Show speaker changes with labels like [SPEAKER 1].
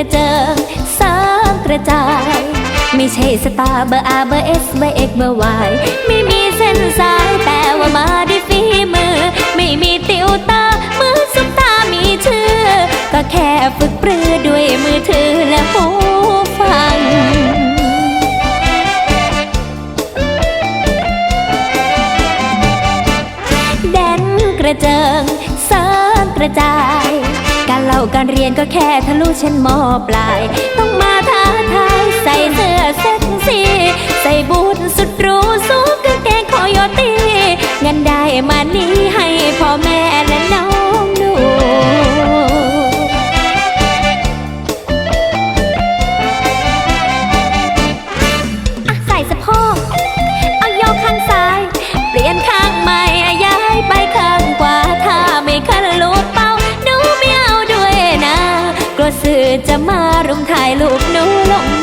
[SPEAKER 1] ระเจิงสร้างกระจาย ไม่ใช่สตาร์เบอร์อาเบอร์เอสเบอร์เอกเบอร์วายไม่มีเส้นสายแต่ว่ามาด้วยฝีมือ ไม่มีติวตามือสุดตามีชื่อ ก็แค่ฝึกปรือด้วยมือถือและหูฟังแดนกระเจิงเสริมกระจาย การเล่าการเรียนก็แค่ทะลุชั้นมปลาย ต้องมาท้าทายใส่เสื้อเซ็กซี่ ใส่บูทสุดรู้สูงกางเกงคอยอตีเงินได้มานี้ให้พ่อแม่ จะมารุมถ่ายรูปหนูลง